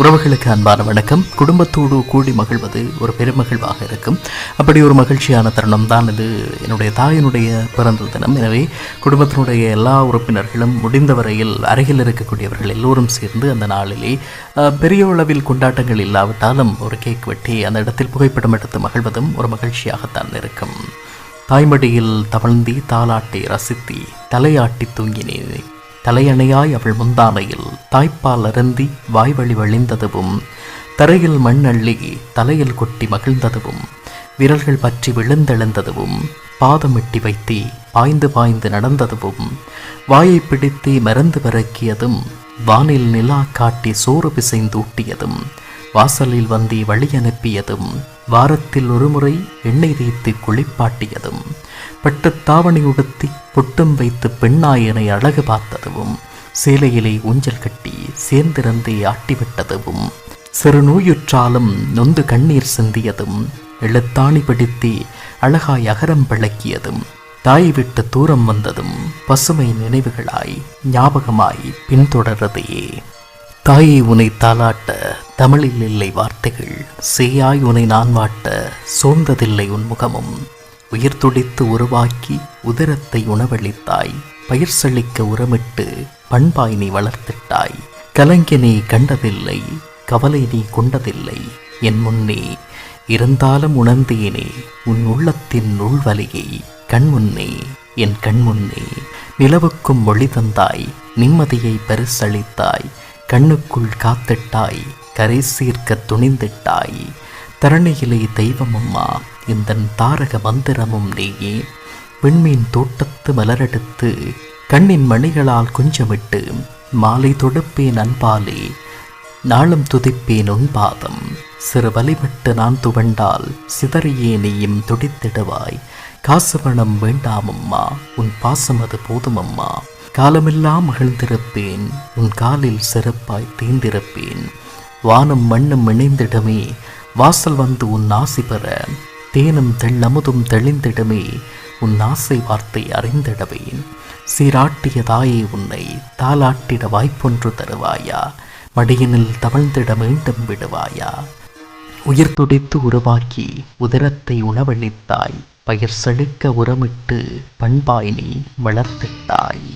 உறவுகளுக்கு அன்பான வணக்கம். குடும்பத்தோடு கூடி மகிழ்வது ஒரு பெருமகிழ்வாக இருக்கும். அப்படி ஒரு மகிழ்ச்சியான தருணம் தான் இது. என்னுடைய தாயினுடைய பிறந்த தினம். எனவே குடும்பத்தினுடைய எல்லா உறுப்பினர்களும் முடிந்த வரையில் அருகில் இருக்கக்கூடியவர்கள் எல்லோரும் சேர்ந்து அந்த நாளிலே பெரிய அளவில் கொண்டாட்டங்கள் இல்லாவிட்டாலும் ஒரு கேக் வெட்டி அந்த இடத்தில் புகைப்படம் எடுத்து மகிழ்வதும் ஒரு மகிழ்ச்சியாகத்தான் இருக்கும். தாய்மடியில் தவழ்ந்தி தாலாட்டி ரசித்தி தலையாட்டி தூங்கினேன். தலையணையாய் அவள் முந்தானையில் தாய்ப்பால் அருந்தி வாய்வழி வழிந்ததுவும் தரையில் மண் அள்ளி தலையில் கொட்டி மகிழ்ந்ததுவும் விரல்கள் பற்றி விழுந்தெழுந்ததுவும் பாதமிட்டி வைத்தி பாய்ந்து பாய்ந்து நடந்ததுவும் வாயை பிடித்து மறந்து பிறக்கியதும் வானில் நிலா காட்டி சோறு பிசைந்தூட்டியதும் வாசலில் வந்தி வழி அனுப்பியதும் வாரத்தில் ஒருமுறை எண்ணெய் தேய்த்து குளிப்பாட்டியதும். பட்டுத் தாவணி உடுத்தி பொட்டும் வைத்து பெண்ணாயனை அழகு பார்த்ததும் சேலையிலே ஊஞ்சல் கட்டி சேர்ந்திருந்தே ஆட்டிவிட்டதுவும் சிறு நோயுற்றாலும் நொந்து கண்ணீர் சிந்தியதும் எழுத்தாணி பிடித்தி அழகாய் அகரம் பழக்கியதும் தாய் விட்டு தூரம் வந்ததும் பசுமை நினைவுகளாய் ஞாபகமாய் பின்தொடர்றதையே. தாயை உனை தாளாட்ட தமிழில் இல்லை வார்த்தைகள் சேயாய் உனை நான் வாட்ட சோர்ந்ததில்லை உன் முகமும் உயிர் துடித்து உருவாக்கி உதிரத்தை உணவளித்தாய். பயிர் செழிக்க உரமிட்டு பண்பாய் நீ வளர்த்திட்டாய். கலங்கி நீ கண்டதில்லை கவலை நீ கொண்டதில்லை. என் முன்னே இருந்தாலும் உணர்ந்தேனே உன் உள்ளத்தின் உள்வலியை கண்முன்னே என் கண்முன்னே நிலவுக்கும் மொழி தந்தாய் நிம்மதியை பரிசளித்தாய். கண்ணுக்குள் காத்திட்டாய் கரை சீர்க்க துணிந்திட்டாய். தரணியிலே தெய்வம் அம்மா இந்த தாரக மந்திரமும் நீயே. விண்மீன் தோட்டத்து மலரெடுத்து கண்ணின் மணிகளால் குஞ்சமிட்டு மாலை தொடுப்பேன் அன்பாலே. நாளும் துதிப்பேன் உன் பாதம். சிறு வழிபட்டு நான் துவண்டால் சிதறியே நீயும் துடித்திடுவாய். காசு பணம் வேண்டாமம்மா உன் பாசம் அது போதுமம்மா. காலமெல்லாம் மகிழ்ந்திருப்பேன் உன் காலில் சிறப்பாய் தீந்திருப்பேன் வானம் மண்ணும் இணைந்திடமே வாசல் வந்து உன் ஆசி பெற. தேனும் தெள்ளமுதும் தெளிந்திடமே உன் ஆசை வார்த்தை அறிந்திடவேன். சீராட்டிய தாயே உன்னை தாளாட்டிட வாய்ப்பொன்று தருவாயா? மடியினில் தவழ்ந்திட மீண்டும் விடுவாயா? உயிர் துடித்து உருவாக்கி உதிரத்தை உணவளித்தாய் பயிர் செழுக்க உரமிட்டு பண்பாய் நீ வளர்த்திட்டாய்.